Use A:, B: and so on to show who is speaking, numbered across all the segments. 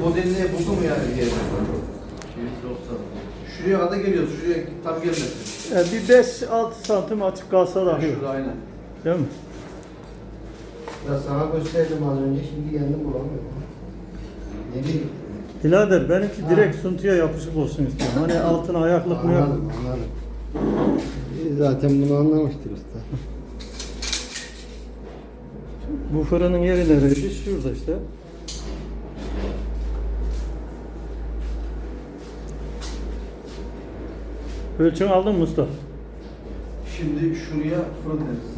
A: Modelini buldu mu yani diye. Şuraya kadar geliyoruz. Şuraya tam gelmesin.
B: Yani bir 5-6 santim açık kalsa dahi.
A: Şurada aynen.
B: Değil mi?
C: Ya sana gösterdim az önce şimdi kendim bulamıyorum. Ne bileyim.
B: Birader benimki direkt suntuya yapışık olsun istiyorum. Hani altına ayaklık mı yok?
C: Anladım anladım. E, Zaten bunu anlamıştır usta.
B: Bu fırının yeri nereydi? Şurada işte. Ölçüm aldın mı usta?
A: Şimdi şuraya fırın deriz.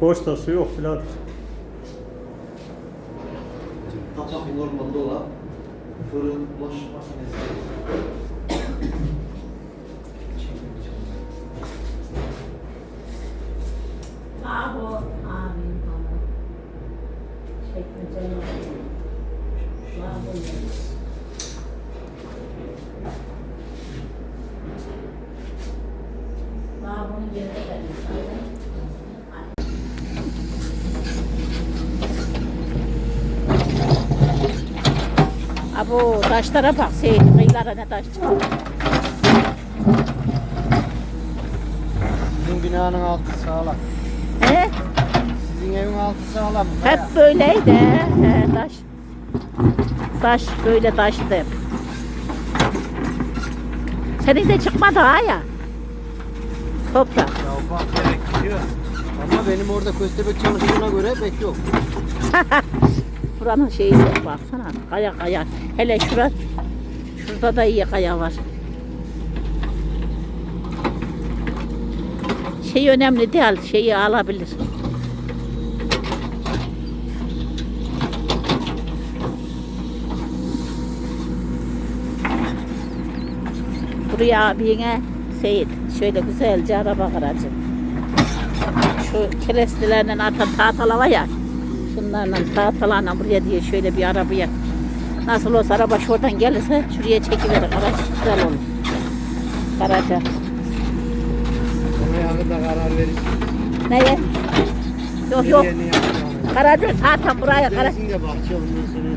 B: Poştası yok birader.
A: Kapak normal dolap. Fırın, bulaşık makinesi.
D: Abu, amin, amin. Abu taşlara bak Seyit, kıyılara ne taş çıkıyor.
C: Sizin binanın altı sağlam.
D: He?
C: Sizin evin altı sağlam.
D: Hep böyleydi. He, taş. Taş böyle taştı hep. Senin de çıkmadı ha ya. Toprak.
C: Ya bak gidiyor. Ama benim orada köstebek çalıştığına göre pek yok.
D: Buranın şeyi yok baksana. Kaya kaya. Hele şura. Şurada da iyi kaya var. Şey önemli değil. Şeyi alabilir. Buraya abine Seyit şöyle güzelce araba garajı. Şu kerestilerden atan tahtalar var ya. Şunlarla tahtalarla buraya diye şöyle bir arabaya. Nasıl olsa araba şuradan gelirse şuraya çekiverir. Araç güzel olur. Garaja.
C: Ona yakında karar verirsin.
D: Neye? Yok yok. Garajı zaten buraya
C: sonra.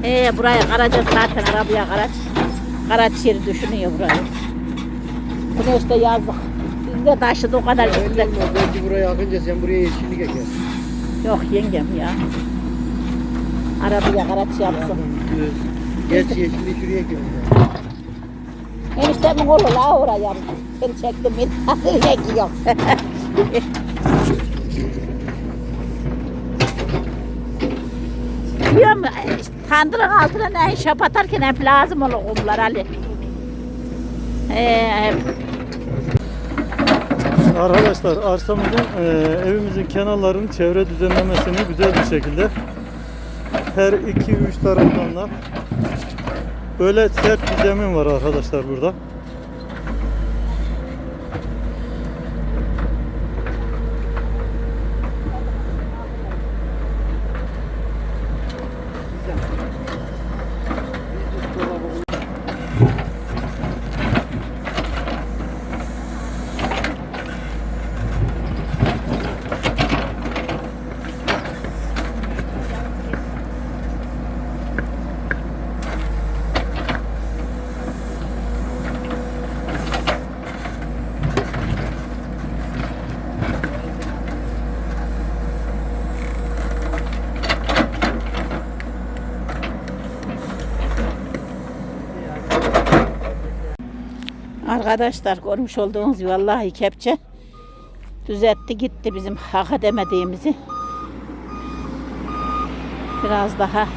D: Ee buraya garaja zaten arabaya garaj. Garaj yeri düşünüyor burayı. Güneşte yazdık. Biz de taşıdı o kadar
C: Ya
D: güzel.
C: Belki buraya akınca sen buraya yeşillik ekersin.
D: Yok yengem ya. Arabaya garaj yapsın.
C: Geç yeşilliği şuraya ya.
D: Eniştemin oğlu la oraya. Ben çektim mi? Ekiyor. Biliyor musun? Tandırın altına ne iş atarken hep lazım olur kumlar Ali. Ee.
B: Arkadaşlar arsamızın, e, evimizin kenarlarının çevre düzenlemesini güzel bir şekilde her iki üç taraftan da böyle sert bir zemin var arkadaşlar burada.
D: Arkadaşlar görmüş olduğunuz gibi vallahi kepçe düzeltti gitti bizim hak edemediğimizi. Biraz daha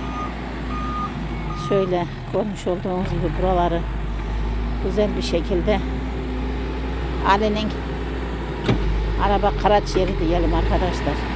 D: şöyle görmüş olduğunuz gibi buraları güzel bir şekilde Ali'nin araba karaç yeri diyelim arkadaşlar.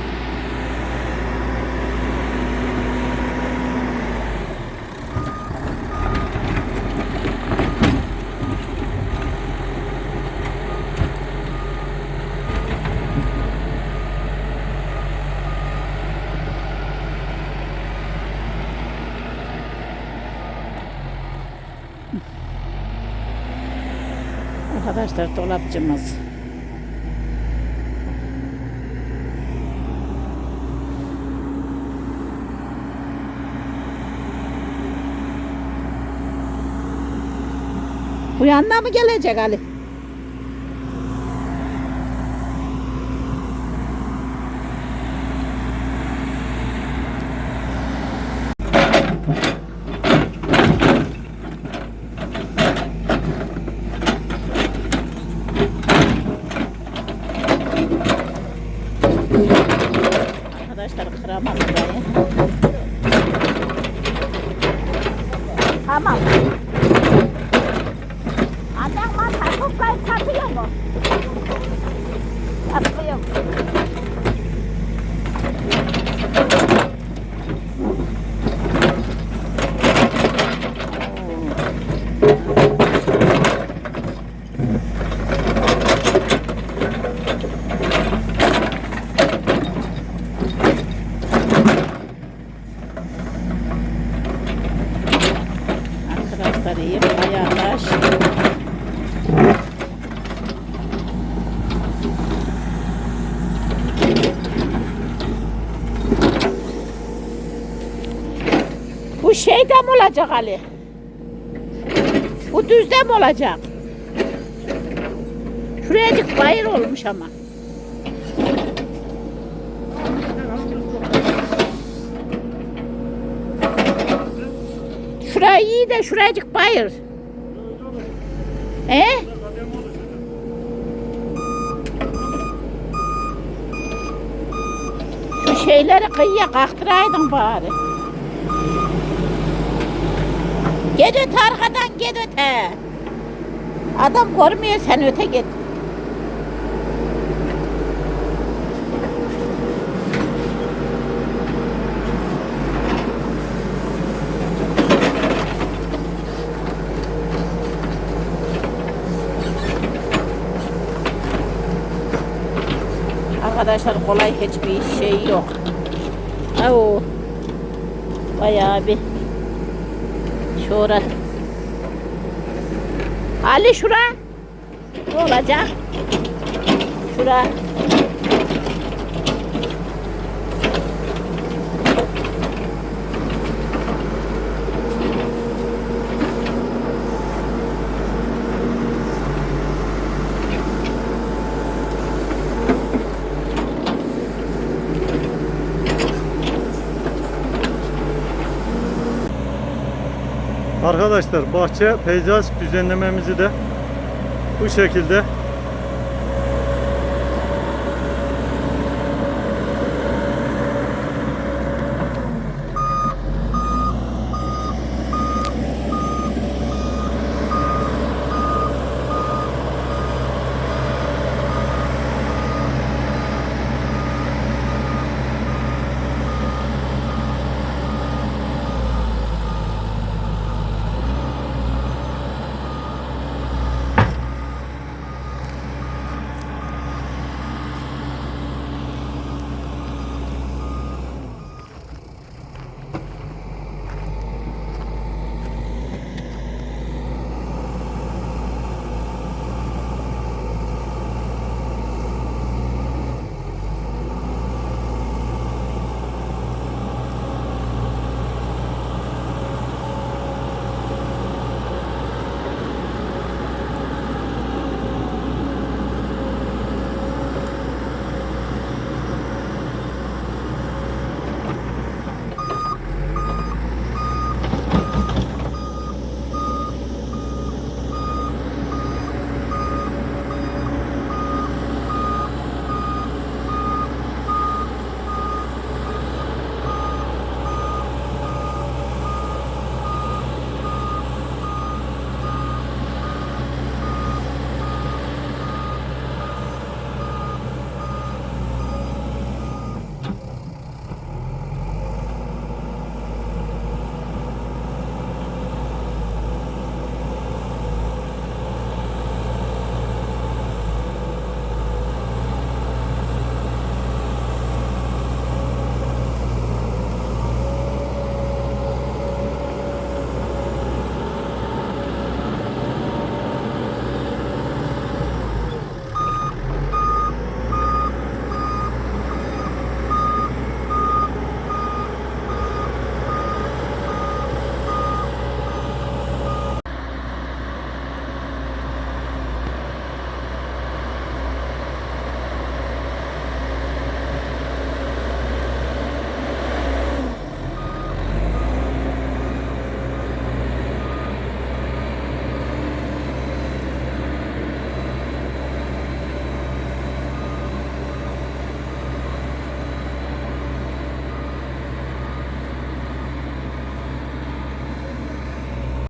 D: arkadaşlar dolapçımız. Bu yanına mı gelecek Ali? ます。Bu şeyde mi olacak Ali? Bu düzde mi olacak? Şurayacık bayır olmuş ama. Şurayı iyi de şuracık bayır. E? Şu şeyleri kıyıya kalktıraydın bari. Git öte arkadan git öte. Adam görmüyor sen öte git. Arkadaşlar kolay hiçbir şey yok. Oo. Bayağı bir şura. Ali şura. Ne olacak? Şura.
B: Arkadaşlar bahçe peyzaj düzenlememizi de bu şekilde